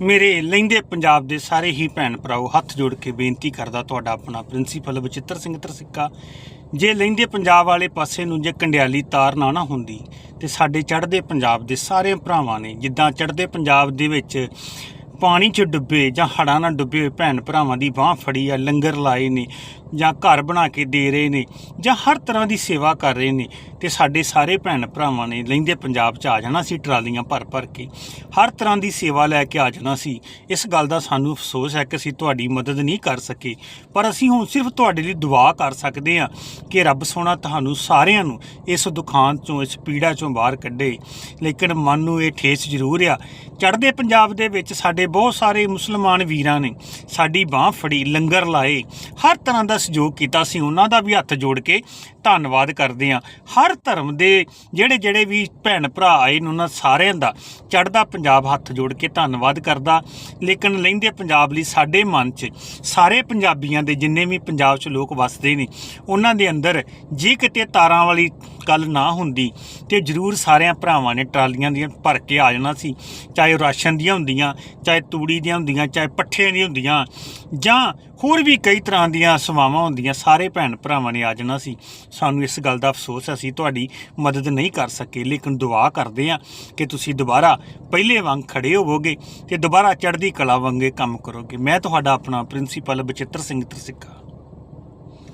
ਮੇਰੇ ਲੈਂਦੇ ਪੰਜਾਬ ਦੇ ਸਾਰੇ ਹੀ ਭੈਣ ਭਰਾਓ, ਹੱਥ ਜੋੜ ਕੇ ਬੇਨਤੀ ਕਰਦਾ ਤੁਹਾਡਾ ਆਪਣਾ ਪ੍ਰਿੰਸੀਪਲ ਬਚਿੱਤਰ ਸਿੰਘ ਤਰਸਿੱਕਾ। ਜੇ ਲੈਂਦੇ ਪੰਜਾਬ ਵਾਲੇ ਪਾਸੇ ਨੂੰ ਜੇ ਕੰਡਿਆਲੀ ਤਾਰ ਨਾ ਨਾ ਹੁੰਦੀ, ਤੇ ਸਾਡੇ ਚੜ੍ਹਦੇ ਪੰਜਾਬ ਦੇ ਸਾਰੇ ਭਰਾਵਾਂ ਨੇ, ਜਿੱਦਾਂ ਚੜ੍ਹਦੇ ਪੰਜਾਬ ਦੇ ਵਿੱਚ ਪਾਣੀ 'ਚ ਡੁੱਬੇ ਜਾਂ ਹੜ੍ਹਾਂ ਨਾਲ ਡੁੱਬੇ ਹੋਏ ਭੈਣ ਭਰਾਵਾਂ ਦੀ ਬਾਹ ਫੜੀ ਆ, ਲੰਗਰ ਲਾਏ ਨੇ ਜਾਂ ਘਰ ਬਣਾ ਕੇ ਦੇ ਰਹੇ ਨੇ ਜਾਂ ਹਰ ਤਰ੍ਹਾਂ ਦੀ ਸੇਵਾ ਕਰ ਰਹੇ ਨੇ ਤੇ ਸਾਡੇ ਸਾਰੇ ਭੈਣ ਭਰਾਵਾਂ ਨੇ ਲੈਂਦੇ ਪੰਜਾਬ 'ਚ ਆ ਜਾਣਾ ਸੀ, ਟਰਾਲੀਆਂ ਭਰ ਭਰ ਕੇ। ਹਰ ਤਰ੍ਹਾਂ ਦੀ ਸੇਵਾ ਲੈ ਕੇ ਆ ਜਾਣਾ ਸੀ। ਇਸ ਗੱਲ ਦਾ ਸਾਨੂੰ ਅਫਸੋਸ ਹੈ ਕਿ ਅਸੀਂ ਤੁਹਾਡੀ ਮਦਦ ਨਹੀਂ ਕਰ ਸਕੇ। ਪਰ ਅਸੀਂ ਹੁਣ ਸਿਰਫ ਤੁਹਾਡੇ ਲਈ ਦੁਆ ਕਰ ਸਕਦੇ ਹਾਂ ਕਿ ਰੱਬ ਸੋਹਣਾ ਤੁਹਾਨੂੰ ਸਾਰਿਆਂ ਨੂੰ ਇਸ ਦੁਖਾਂ ਚੋਂ, ਇਸ ਪੀੜਾ ਚੋਂ ਬਾਹਰ ਕੱਢੇ। ਲੇਕਿਨ ਮਨ ਨੂੰ ਇਹ ਠੇਸ ਜ਼ਰੂਰ ਆ। ਚੜ੍ਹਦੇ ਪੰਜਾਬ ਦੇ ਵਿੱਚ ਸਾਡੇ ਬਹੁਤ ਸਾਰੇ ਮੁਸਲਮਾਨ ਵੀਰਾਂ ਨੇ ਸਾਡੀ ਬਾਹ ਫੜੀ, ਲੰਗਰ ਲਾਏ। ਹਰ ਤਰ੍ਹਾਂ ਦਾ ਸਹਿਯੋਗ ਕੀਤਾ ਸੀ, ਉਹਨਾਂ ਦਾ ਵੀ ਹੱਥ ਜੋੜ ਕੇ ਧੰਨਵਾਦ ਕਰਦੇ ਹਾਂ। ਹਰ ਧਰਮ ਦੇ ਜਿਹੜੇ ਜਿਹੜੇ ਵੀ ਭੈਣ ਭਰਾ ਆਏ ਨੇ, ਉਹਨਾਂ ਸਾਰਿਆਂ ਦਾ ਚੜ੍ਹਦਾ ਪੰਜਾਬ ਹੱਥ ਜੋੜ ਕੇ ਧੰਨਵਾਦ ਕਰਦਾ। ਲੇਕਿਨ ਲਹਿੰਦੇ ਪੰਜਾਬ ਲਈ ਸਾਡੇ ਮਨ 'ਚ ਸਾਰੇ ਪੰਜਾਬੀਆਂ ਦੇ ਜਿੰਨੇ ਵੀ ਪੰਜਾਬ 'ਚ ਲੋਕ ਵਸਦੇ ਨੇ, ਉਹਨਾਂ ਦੇ ਅੰਦਰ ਜੇ ਕਿਤੇ ਤਾਰਾਂ ਵਾਲੀ ਗੱਲ ਨਾ ਹੁੰਦੀ, ਤੇ ਜ਼ਰੂਰ ਸਾਰਿਆਂ ਭਰਾਵਾਂ ਨੇ ਟਰਾਲੀਆਂ ਦੀਆਂ ਭਰ ਕੇ ਆ ਜਾਣਾ ਸੀ। ਚਾਹੇ ਉਹ ਰਾਸ਼ਨ ਦੀਆਂ ਹੁੰਦੀਆਂ, ਚਾਹੇ ਚਾਹੇ ਤੂੜੀ ਦੀਆਂ ਹੁੰਦੀਆਂ, ਚਾਹੇ ਪੱਠੇ ਦੀਆਂ ਹੁੰਦੀਆਂ, ਜਾਂ ਹੋਰ ਵੀ ਕਈ ਤਰ੍ਹਾਂ ਦੀਆਂ ਸੇਵਾਵਾਂ ਹੁੰਦੀਆਂ, ਸਾਰੇ ਭੈਣ ਭਰਾਵਾਂ ਨੇ ਆ ਜਾਣਾ ਸੀ। ਸਾਨੂੰ ਇਸ ਗੱਲ ਦਾ ਅਫਸੋਸ ਹੈ, ਅਸੀਂ ਤੁਹਾਡੀ ਮਦਦ ਨਹੀਂ ਕਰ ਸਕੇ, ਲੇਕਿਨ ਦੁਆ ਕਰਦੇ ਹਾਂ ਕਿ ਤੁਸੀਂ ਦੁਬਾਰਾ ਪਹਿਲੇ ਵਾਂਗ ਖੜੇ ਹੋਵੋਗੇ ਤੇ ਦੁਬਾਰਾ ਚੜ੍ਹਦੀ ਕਲਾ ਵਾਂਗੇ ਕੰਮ ਕਰੋਗੇ। ਮੈਂ ਤੁਹਾਡਾ ਆਪਣਾ ਪ੍ਰਿੰਸੀਪਲ ਬਚਿੱਤਰ ਸਿੰਘ ਤਰਸਿੱਕਾ।